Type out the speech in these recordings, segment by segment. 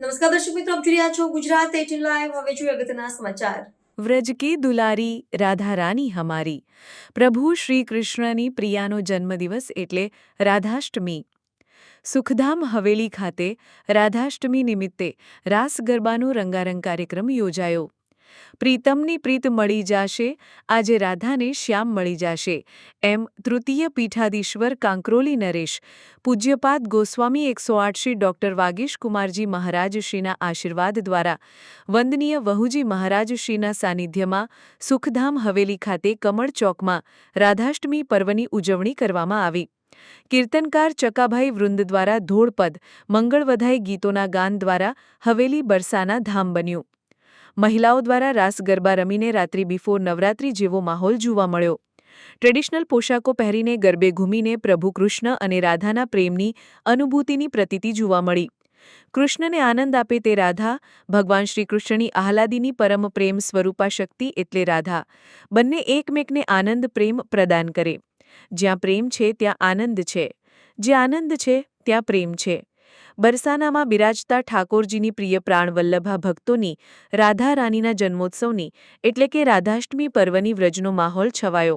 નમસ્કાર દર્શક મિત્રો, આપ જોઈ રહ્યા છો ગુજરાત એટીન લાઈવ. હવે જોઈએ અગત્યના સમાચાર. વ્રજ કી દુલારી, રાધા રાની હમારી. પ્રભુ શ્રી કૃષ્ણની પ્રિયાનો જન્મદિવસ એટલે રાધાષ્ટમી. સુખધામ હવેલી ખાતે રાધાષ્ટમી નિમિત્તે રાસ ગરબાનો રંગારંગ કાર્યક્રમ યોજાયો. પ્રીતમની પ્રીત મળી જાશે, આજે રાધાને શ્યામ મળી જાશે. એમ તૃતીય પીઠાધીશ્વર કાંકરોલી નરેશ, પૂજ્યપાદ ગોસ્વામી એકસો આઠશી ડૉક્ટર વાગીશ કુમારજી મહારાજશ્રીના આશીર્વાદ દ્વારા વંદનીય વહુજી મહારાજશ્રીના સાનિધ્યમાં સુખધામ હવેલી ખાતે કમળ ચોકમાં રાધાષ્ટમી પર્વની ઉજવણી કરવામાં આવી. કીર્તનકાર ચકાભાઈ વૃંદ દ્વારા ધોળપદ મંગળવધાઈ ગીતોના ગાન દ્વારા હવેલી બરસાના ધામ બન્યું. મહિલાઓ દ્વારા રાસ ગરબા રમીને રાત્રિ બિફોર નવરાત્રી જેવો માહોલ જોવા મળ્યો. ટ્રેડિશનલ પોશાકો પહેરીને ગરબે ઘૂમીને પ્રભુ કૃષ્ણ અને રાધાના પ્રેમની અનુભૂતિની પ્રતીતિ જોવા મળી. કૃષ્ણને આનંદ આપે તે રાધા, ભગવાન શ્રી કૃષ્ણની આહલાદીની પરમ પ્રેમ સ્વરૂપા શક્તિ એટલે રાધા. બંને એકમેકને આનંદ પ્રેમ પ્રદાન કરે. જ્યાં પ્રેમ છે ત્યાં આનંદ છે. જે આનંદ છે, ત્યાં પ્રેમ છે. બરસાનામાં બિરાજતા ઠાકોરજીની પ્રિય પ્રાણવલ્લભા ભક્તોની રાધા રાનીના જન્મોત્સવની એટલે કે રાધાષ્ટમી પર્વની વ્રજનો માહોલ છવાયો.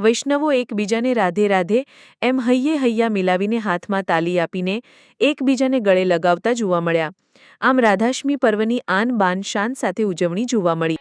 વૈષ્ણવો એકબીજાને રાધે રાધે એમ હૈયે હૈયા મિલાવીને હાથમાં તાલી આપીને એકબીજાને ગળે લગાવતા જોવા મળ્યા. આમ રાધાષ્ટમી પર્વની આન બાન શાન સાથે ઉજવણી જોવા મળી.